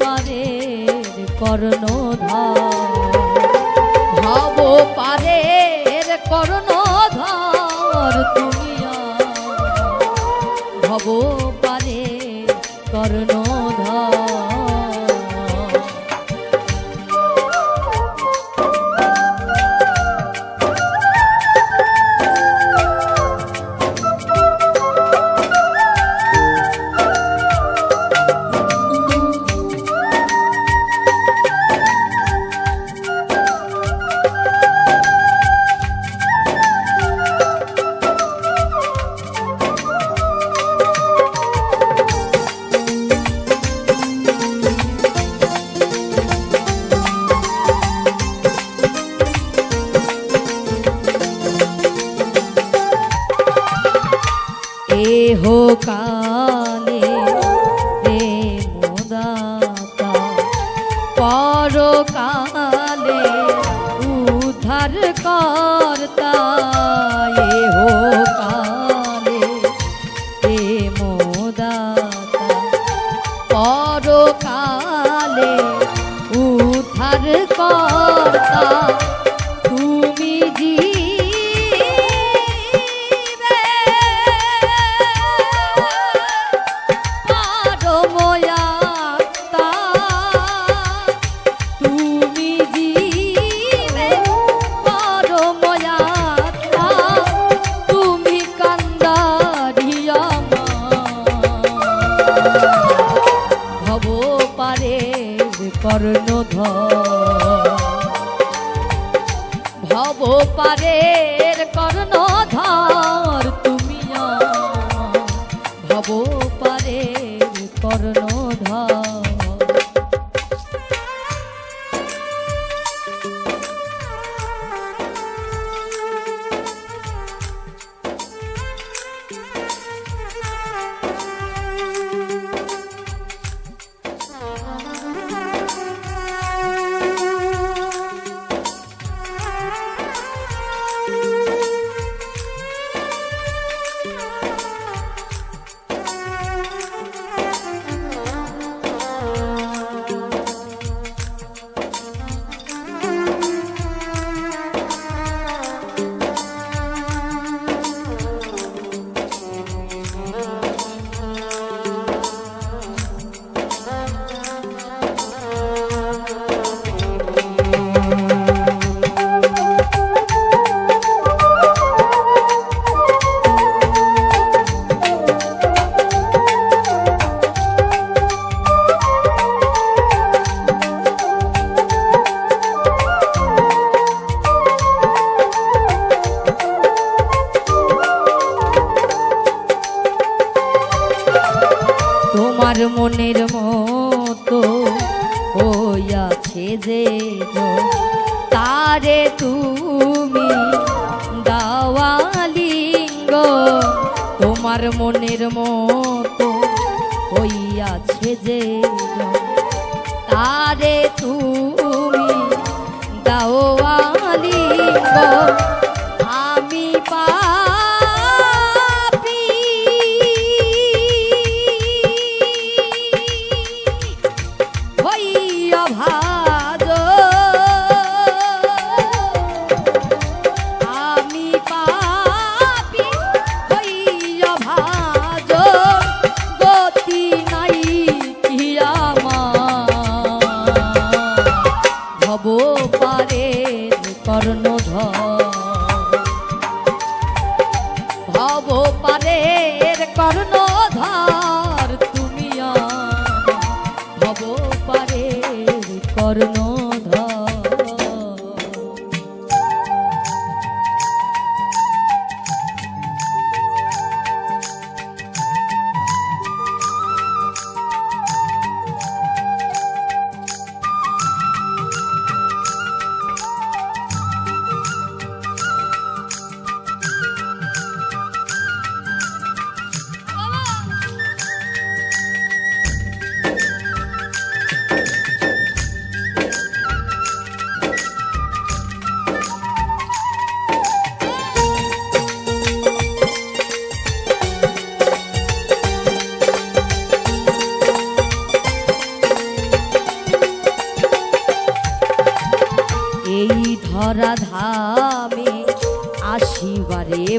পারের কর্ণধর। ভব পারের কর্ণধর তুমি ভব পারের কর্ণধর কালে প্রেমদাতা পরকালে উদ্ধার কর্তা এহ কালে প্রেমদাতা পরকালে উদ্ধার কর্তা ভব পারের কর্ণধর তোমার মনের মতো হইয়াছে যে তারে তুমি দাও আমি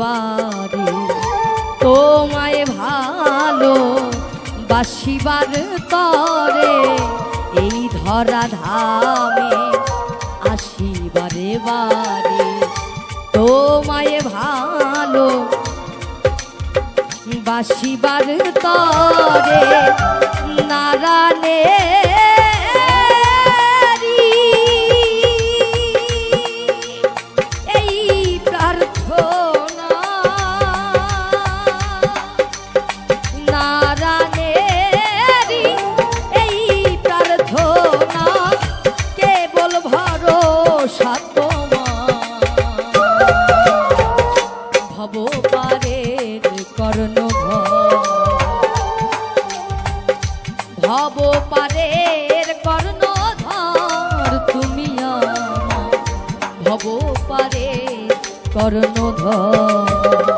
বারে তোমায় ভালো বাসিবার তরে, এই ধরা ধামে আসিবারে বারে তোমায় ভালো বাসিবার তরে, নারায়ণে পারের কর্ণ ভব পারের কর্ণ ধর তুমি আমার। ভব পারে কর্ণ এই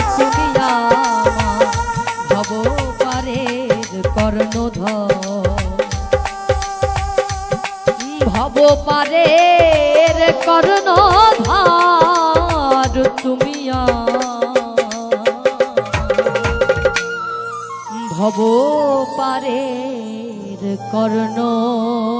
আমার ভব পারের কর্ণধর। ভব পারের কর্ণধর তুমি ভব পারের কর্ণধর